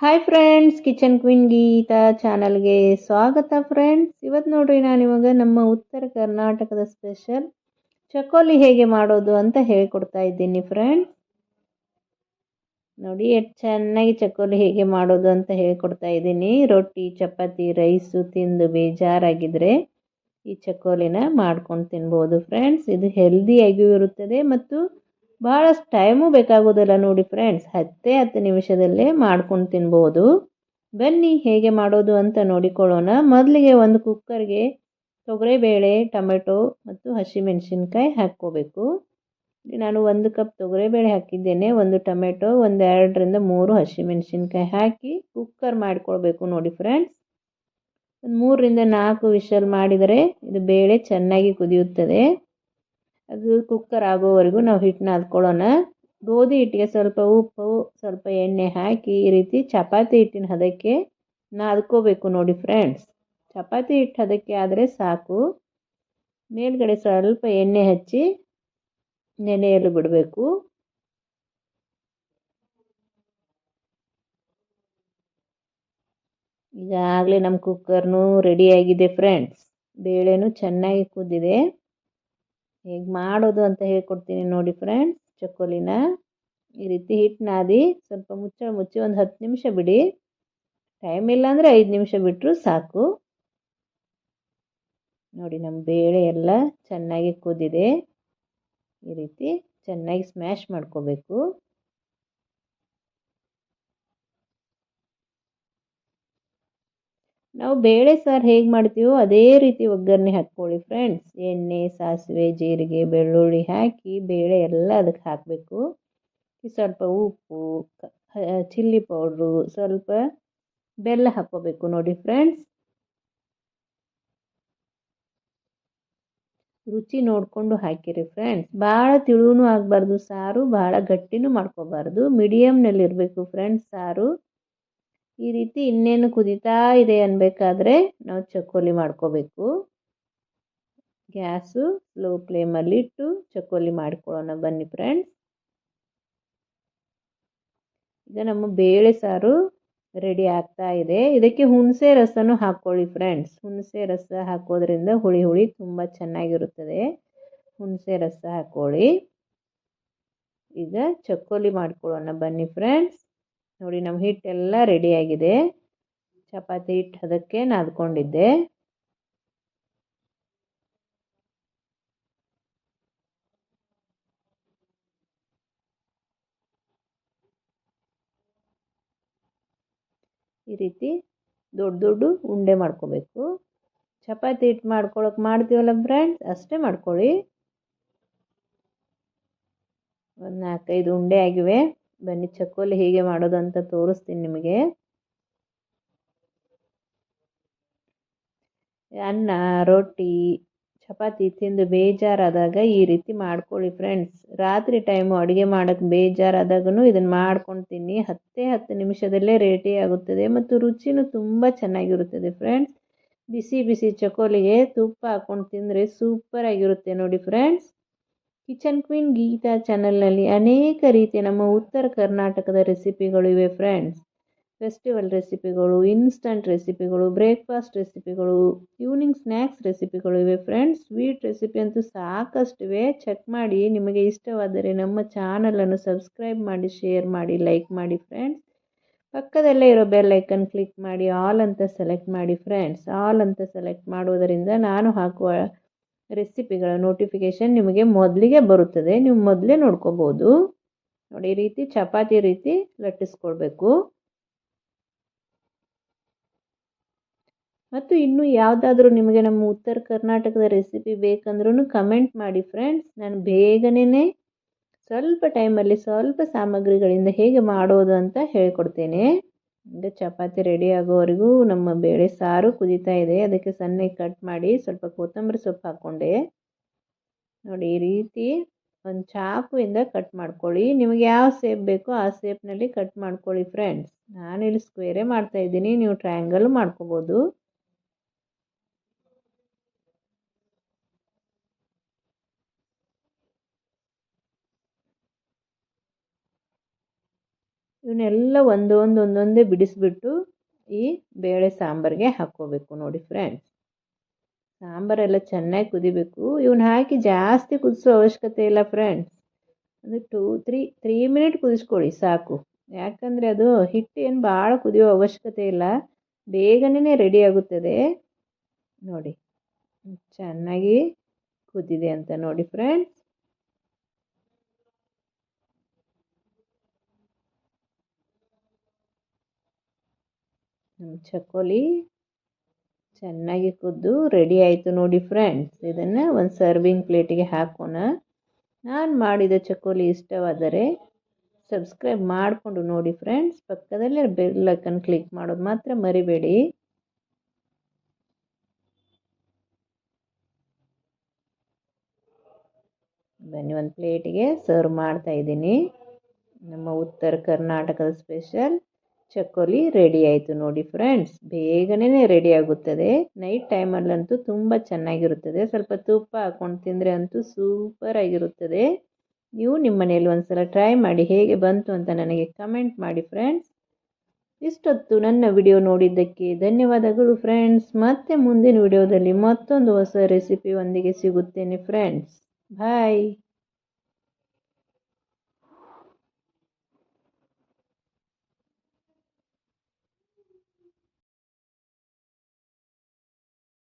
Hi friends kitchen queen Geeta ಚಾನಲ್ಗೆ ಸ್ವಾಗತ friends ಇವತ್ತು ನೋಡ್ರಿ ನಾನು ಇವಾಗ ನಮ್ಮ ಉತ್ತರ ಕರ್ನಾಟಕದ ಸ್ಪೆಷಲ್ ಚಕೋಲಿ ಹೇಗೆ ಮಾಡೋದು ಅಂತ ಹೇಳ್ಕೊಡ್ತಾ ಇದ್ದೀನಿ ಫ್ರೆಂಡ್ಸ್ ನೋಡಿ, ಎಷ್ಟು ಚೆನ್ನಾಗಿ ಚಕೋಲಿ ಹೇಗೆ ಮಾಡೋದು ಅಂತ ಹೇಳ್ಕೊಡ್ತಾ ಇದ್ದೀನಿ. ರೊಟ್ಟಿ, ಚಪಾತಿ ರೈಸು ತಿಂದು ಬೇಜಾರಾಗಿದ್ದರೆ ಈ ಚಕೋಲಿನ ಮಾಡ್ಕೊಂಡು ತಿನ್ಬೋದು ಫ್ರೆಂಡ್ಸ್ ಇದು ಹೆಲ್ದಿಯಾಗಿಯೂ ಇರುತ್ತದೆ ಮತ್ತು ಭಾಳಷ್ಟು ಟೈಮು ಬೇಕಾಗೋದಿಲ್ಲ ನೋಡಿ ಫ್ರೆಂಡ್ಸ್, ಹತ್ತೇ ಹತ್ತು ನಿಮಿಷದಲ್ಲೇ ಮಾಡ್ಕೊಂಡು ತಿನ್ಬೋದು. ಬನ್ನಿ ಹೇಗೆ ಮಾಡೋದು ಅಂತ ನೋಡಿಕೊಳ್ಳೋಣ. ಮೊದಲಿಗೆ ಒಂದು ಕುಕ್ಕರ್ಗೆ ತೊಗರಿಬೇಳೆ, ಟೊಮೆಟೊ ಮತ್ತು ಹಸಿಮೆಣಸಿನ್ಕಾಯಿ ಹಾಕ್ಕೋಬೇಕು. ನಾನು ಒಂದು ಕಪ್ ತೊಗರಿಬೇಳೆ ಹಾಕಿದ್ದೇನೆ, ಒಂದು ಟೊಮೆಟೊ, ಒಂದು ಎರಡರಿಂದ ಮೂರು ಹಸಿಮೆಣಸಿನ್ಕಾಯಿ ಹಾಕಿ ಕುಕ್ಕರ್ ಮಾಡಿಕೊಳ್ಬೇಕು ನೋಡಿ ಫ್ರೆಂಡ್ಸ್. ಒಂದು ಮೂರರಿಂದ ನಾಲ್ಕು ವಿಷಲ್ ಮಾಡಿದರೆ ಇದು ಬೇಳೆ ಚೆನ್ನಾಗಿ ಕುದಿಯುತ್ತದೆ. ಅದು ಕುಕ್ಕರ್ ಆಗೋವರೆಗೂ ನಾವು ಹಿಟ್ಟನ್ನ ಅದ್ಕೊಳ್ಳೋಣ. ಗೋಧಿ ಹಿಟ್ಟಿಗೆ ಸ್ವಲ್ಪ ಉಪ್ಪು, ಸ್ವಲ್ಪ ಎಣ್ಣೆ ಹಾಕಿ ಈ ರೀತಿ ಚಪಾತಿ ಹಿಟ್ಟಿನ ಹದಕ್ಕೆ ನಾದ್ಕೋಬೇಕು ನೋಡಿ ಫ್ರೆಂಡ್ಸ್ ಚಪಾತಿ ಹಿಟ್ಟು ಹದಕ್ಕೆ ಆದರೆ ಸಾಕು. ಮೇಲ್ಗಡೆ ಸ್ವಲ್ಪ ಎಣ್ಣೆ ಹಚ್ಚಿ ನೆನೆಯಲು ಬಿಡಬೇಕು. ಈಗಾಗಲೇ ನಮ್ಮ ಕುಕ್ಕರ್ನೂ ರೆಡಿಯಾಗಿದೆ ಫ್ರೆಂಡ್ಸ್ ಬೇಳೆನೂ ಚೆನ್ನಾಗಿ ಕುದ್ದಿದೆ. ಹೇಗೆ ಮಾಡೋದು ಅಂತ ಹೇಳ್ಕೊಡ್ತೀನಿ ನೋಡಿ ಫ್ರೆಂಡ್ಸ್ ಚಕ್ಕೋಲಿನ. ಈ ರೀತಿ ಹಿಟ್ಟು ನಾದಿ ಸ್ವಲ್ಪ ಮುಚ್ಚ ಮುಚ್ಚಿ ಒಂದು ಹತ್ತು ನಿಮಿಷ ಬಿಡಿ. ಟೈಮ್ ಇಲ್ಲ ಅಂದರೆ ಐದು ನಿಮಿಷ ಬಿಟ್ಟರು ಸಾಕು. ನೋಡಿ ನಮ್ಮ ಬೇಳೆ ಎಲ್ಲ ಚೆನ್ನಾಗಿ ಕುದ್ದಿದೆ ಈ ರೀತಿ ಚೆನ್ನಾಗಿ ಸ್ಮ್ಯಾಶ್ ಮಾಡ್ಕೋಬೇಕು. ನಾವು ಬೇಳೆ ಸಾರು ಹೇಗೆ ಮಾಡ್ತೀವೋ ಅದೇ ರೀತಿ ಒಗ್ಗರಣೆ ಹಾಕ್ಕೊಳ್ಳಿ ಫ್ರೆಂಡ್ಸ್ ಎಣ್ಣೆ, ಸಾಸಿವೆ, ಜೀರಿಗೆ, ಬೆಳ್ಳುಳ್ಳಿ ಹಾಕಿ ಬೇಳೆ ಎಲ್ಲ ಅದಕ್ಕೆ ಹಾಕಬೇಕು. ಸ್ವಲ್ಪ ಉಪ್ಪು ಚಿಲ್ಲಿ ಪೌಡ್ರು, ಸ್ವಲ್ಪ ಬೆಲ್ಲ ಹಾಕ್ಕೋಬೇಕು ನೋಡಿ ಫ್ರೆಂಡ್ಸ್ ರುಚಿ ನೋಡಿಕೊಂಡು ಹಾಕಿರಿ ಫ್ರೆಂಡ್ಸ್ ಭಾಳ ತಿಳುವೂ ಆಗಬಾರ್ದು ಸಾರು, ಭಾಳ ಗಟ್ಟಿನೂ ಮಾಡ್ಕೋಬಾರ್ದು. ಮೀಡಿಯಮ್ನಲ್ಲಿರಬೇಕು ಫ್ರೆಂಡ್ಸ್ ಸಾರು. ಈ ರೀತಿ ಇನ್ನೇನು ಕುದೀತಾ ಇದೆ ಅನ್ಬೇಕಾದ್ರೆ ನಾವು ಚಕ್ಕೋಲಿ ಮಾಡ್ಕೋಬೇಕು. ಗ್ಯಾಸು ಸ್ಲೋ ಫ್ಲೇಮಲ್ಲಿ ಇಟ್ಟು ಚಕ್ಕೋಲಿ ಮಾಡ್ಕೊಳ್ಳೋಣ ಬನ್ನಿ ಫ್ರೆಂಡ್ಸ್. ಈಗ ನಮ್ಮ ಬೇಳೆ ಸಾರು ರೆಡಿ ಆಗ್ತಾ ಇದೆ. ಇದಕ್ಕೆ ಹುಣಸೆ ರಸನೂ ಹಾಕ್ಕೊಳ್ಳಿ ಫ್ರೆಂಡ್ಸ್. ಹುಣಸೆ ರಸ ಹಾಕೋದ್ರಿಂದ ಹುಳಿ ಹುಳಿ ತುಂಬ ಚೆನ್ನಾಗಿರುತ್ತದೆ. ಹುಣಸೆ ರಸ ಹಾಕ್ಕೊಳ್ಳಿ. ಈಗ ಚಕ್ಕೋಲಿ ಮಾಡ್ಕೊಳ್ಳೋಣ ಬನ್ನಿ ಫ್ರೆಂಡ್ಸ್. ನೋಡಿ, ನಮ್ಮ ಹಿಟ್ಟೆಲ್ಲ ರೆಡಿಯಾಗಿದೆ ಚಪಾತಿ ಹಿಟ್ಟು ಅದಕ್ಕೆ ನಾದ್ಕೊಂಡಿದ್ದೆ. ಈ ರೀತಿ ದೊಡ್ಡ ದೊಡ್ಡ ಉಂಡೆ ಮಾಡ್ಕೋಬೇಕು. ಚಪಾತಿ ಹಿಟ್ಟು ಮಾಡ್ಕೊಳಕ್ಕೆ ಮಾಡ್ತೀವಲ್ಲ ಫ್ರೆಂಡ್ಸ್ ಅಷ್ಟೇ ಮಾಡ್ಕೊಳ್ಳಿ. ಒಂದು ನಾಲ್ಕೈದು ಉಂಡೆ ಆಗಿವೆ. ಬನ್ನಿ, ಚಕ್ಕೋಲಿ ಹೇಗೆ ಮಾಡೋದು ಅಂತ ತೋರಿಸ್ತೀನಿ ನಿಮಗೆ. ಅನ್ನ, ರೊಟ್ಟಿ, ಚಪಾತಿ ತಿಂದು ಬೇಜಾರಾದಾಗ ಈ ರೀತಿ ಮಾಡ್ಕೊಳ್ಳಿ ಫ್ರೆಂಡ್ಸ್ ರಾತ್ರಿ ಟೈಮು ಅಡುಗೆ ಮಾಡೋಕ್ಕೆ ಬೇಜಾರಾದಾಗೂ ಇದನ್ನು ಮಾಡ್ಕೊಂಡು ತಿನ್ನಿ ಹತ್ತೇ ಹತ್ತು ನಿಮಿಷದಲ್ಲೇ ರೇಟಿ ಆಗುತ್ತದೆ ಮತ್ತು ರುಚಿನೂ ತುಂಬ ಚೆನ್ನಾಗಿರುತ್ತದೆ ಫ್ರೆಂಡ್ಸ್ ಬಿಸಿ ಬಿಸಿ ಚಕೋಲಿಗೆ ತುಪ್ಪ ಹಾಕ್ಕೊಂಡು ತಿಂದರೆ ಸೂಪರಾಗಿರುತ್ತೆ ನೋಡಿ ಫ್ರೆಂಡ್ಸ್ ಕಿಚನ್ ಕ್ವೀನ್ ಗೀತಾ ಚಾನಲ್ನಲ್ಲಿ ಅನೇಕ ರೀತಿಯ ನಮ್ಮ ಉತ್ತರ ಕರ್ನಾಟಕದ ರೆಸಿಪಿಗಳು ಇವೆ ಫ್ರೆಂಡ್ಸ್. ಫೆಸ್ಟಿವಲ್ ರೆಸಿಪಿಗಳು, ಇನ್ಸ್ಟಂಟ್ ರೆಸಿಪಿಗಳು, ಬ್ರೇಕ್ಫಾಸ್ಟ್ ರೆಸಿಪಿಗಳು, ಈವ್ನಿಂಗ್ ಸ್ನ್ಯಾಕ್ಸ್ ರೆಸಿಪಿಗಳು ಇವೆ ಫ್ರೆಂಡ್ಸ್. ಸ್ವೀಟ್ ರೆಸಿಪಿ ಅಂತೂ ಸಾಕಷ್ಟಿವೆ ಚೆಕ್ ಮಾಡಿ, ನಿಮಗೆ ಇಷ್ಟವಾದರೆ ನಮ್ಮ ಚಾನಲನ್ನು ಸಬ್ಸ್ಕ್ರೈಬ್ ಮಾಡಿ, ಶೇರ್ ಮಾಡಿ, ಲೈಕ್ ಮಾಡಿ ಫ್ರೆಂಡ್ಸ್. ಪಕ್ಕದಲ್ಲೇ ಇರೋ ಬೆಲ್ ಐಕನ್ ಕ್ಲಿಕ್ ಮಾಡಿ, ಆಲ್ ಅಂತ ಸೆಲೆಕ್ಟ್ ಮಾಡಿ ಫ್ರೆಂಡ್ಸ್. ಆಲ್ ಅಂತ ಸೆಲೆಕ್ಟ್ ಮಾಡುವುದರಿಂದ ನಾನು ಹಾಕುವ ರೆಸಿಪಿಗಳ ನೋಟಿಫಿಕೇಷನ್ ನಿಮಗೆ ಮೊದಲಿಗೆ ಬರುತ್ತದೆ. ನೀವು ಮೊದಲೇ ನೋಡ್ಕೋಬೋದು ನೋಡಿ, ಈ ರೀತಿ ಚಪಾತಿ ರೀತಿ ಲಟ್ಟಿಸ್ಕೊಳ್ಬೇಕು. ಮತ್ತು ಇನ್ನು ಯಾವುದಾದ್ರೂ ನಿಮಗೆ ನಮ್ಮ ಉತ್ತರ ಕರ್ನಾಟಕದ ರೆಸಿಪಿ ಬೇಕಂದ್ರೂ ಕಮೆಂಟ್ ಮಾಡಿ ಫ್ರೆಂಡ್ಸ್. ನಾನು ಬೇಗನೆ ಸ್ವಲ್ಪ ಟೈಮಲ್ಲಿ ಸ್ವಲ್ಪ ಸಾಮಗ್ರಿಗಳಿಂದ ಹೇಗೆ ಮಾಡೋದು ಅಂತ ಹೇಳ್ಕೊಡ್ತೇನೆ. ಈಗ ಚಪಾತಿ ರೆಡಿ ಆಗೋವರೆಗೂ ನಮ್ಮ ಬೇಳೆ ಸಾರು ಕುದೀತಾ ಇದೆ. ಅದಕ್ಕೆ ಸಣ್ಣಗೆ ಕಟ್ ಮಾಡಿ ಸ್ವಲ್ಪ ಕೊತ್ತಂಬರಿ ಸೊಪ್ಪು ಹಾಕ್ಕೊಂಡೆ. ನೋಡಿ, ಈ ರೀತಿ ಒಂದು ಚಾಕುವಿಂದ ಕಟ್ ಮಾಡ್ಕೊಳ್ಳಿ. ನಿಮಗೆ ಯಾವ ಸೇಪ್ ಬೇಕೋ ಆ ಸೇಪ್ನಲ್ಲಿ ಕಟ್ ಮಾಡ್ಕೊಳ್ಳಿ ಫ್ರೆಂಡ್ಸ್ ನಾನಿಲ್ಲಿ ಸ್ಕ್ವೇರೇ ಮಾಡ್ತಾಯಿದ್ದೀನಿ ನೀವು ಟ್ರಯಾಂಗಲ್ ಮಾಡ್ಕೋಬೋದು. ಇವನ್ನೆಲ್ಲ ಒಂದೊಂದು ಒಂದೊಂದೇ ಬಿಡಿಸ್ಬಿಟ್ಟು ಈ ಬೇಳೆ ಸಾಂಬಾರಿಗೆ ಹಾಕ್ಕೋಬೇಕು ನೋಡಿ ಫ್ರೆಂಡ್ಸ್ ಸಾಂಬಾರೆಲ್ಲ ಚೆನ್ನಾಗಿ ಕುದಿಬೇಕು. ಇವನ್ನ ಹಾಕಿ ಜಾಸ್ತಿ ಕುದಿಸೋ ಅವಶ್ಯಕತೆ ಇಲ್ಲ ಫ್ರೆಂಡ್ಸ್ ಅಂದರೆ ಟೂ ತ್ರೀ ತ್ರೀ ಮಿನಿಟ್ ಕುದಿಸ್ಕೊಳ್ಳಿ ಸಾಕು. ಯಾಕಂದರೆ ಅದು ಹಿಟ್ಟು ಏನು ಭಾಳ ಕುದಿಯೋ ಅವಶ್ಯಕತೆ ಇಲ್ಲ. ಬೇಗನೆ ರೆಡಿ ಆಗುತ್ತದೆ. ನೋಡಿ, ಚೆನ್ನಾಗಿ ಕುದಿದೆ ಅಂತ ನೋಡಿ ಫ್ರೆಂಡ್ಸ್ ನಮ್ಮ ಚಕ್ಕೋಲಿ ಚೆನ್ನಾಗಿ ಕುದ್ದು ರೆಡಿ ಆಯಿತು ನೋಡಿ ಫ್ರೆಂಡ್ಸ್ ಇದನ್ನು ಒಂದು ಸರ್ವಿಂಗ್ ಪ್ಲೇಟಿಗೆ ಹಾಕೋಣ. ನಾನು ಮಾಡಿದ ಚಕ್ಕೋಲಿ ಇಷ್ಟವಾದರೆ ಸಬ್ಸ್ಕ್ರೈಬ್ ಮಾಡಿಕೊಂಡು ನೋಡಿ ಫ್ರೆಂಡ್ಸ್ ಪಕ್ಕದಲ್ಲೇ ಬೆಲ್ ಐಕನ್ ಕ್ಲಿಕ್ ಮಾಡೋದು ಮಾತ್ರ ಮರಿಬೇಡಿ. ಬನ್ನಿ ಒಂದು ಪ್ಲೇಟಿಗೆ ಸರ್ವ್ ಮಾಡ್ತಾ ಇದ್ದೀನಿ. ನಮ್ಮ ಉತ್ತರ ಕರ್ನಾಟಕದ ಸ್ಪೆಷಲ್ ಚಕ್ಕೋಲಿ ರೆಡಿ ಆಯಿತು ನೋಡಿ ಫ್ರೆಂಡ್ಸ್ ಬೇಗನೆ ರೆಡಿ ಆಗುತ್ತದೆ. ನೈಟ್ ಟೈಮಲ್ಲಂತೂ ತುಂಬ ಚೆನ್ನಾಗಿರುತ್ತದೆ. ಸ್ವಲ್ಪ ತುಪ್ಪ ಹಾಕೊಂಡು ತಿಂದರೆ ಅಂತೂ ಸೂಪರ್ ಆಗಿರುತ್ತದೆ. ನೀವು ನಿಮ್ಮ ಮನೆಯಲ್ಲಿ ಒಂದು ಸಲ ಟ್ರೈ ಮಾಡಿ ಹೇಗೆ ಬಂತು ಅಂತ ನನಗೆ ಕಮೆಂಟ್ ಮಾಡಿ ಫ್ರೆಂಡ್ಸ್ ಇಷ್ಟೊತ್ತು ನನ್ನ ವಿಡಿಯೋ ನೋಡಿದ್ದಕ್ಕೆ ಧನ್ಯವಾದಗಳು ಫ್ರೆಂಡ್ಸ್ ಮತ್ತೆ ಮುಂದಿನ ವಿಡಿಯೋದಲ್ಲಿ ಮತ್ತೊಂದು ಹೊಸ ರೆಸಿಪಿಯೊಂದಿಗೆ ಸಿಗುತ್ತೇನೆ ಫ್ರೆಂಡ್ಸ್ ಬಾಯ್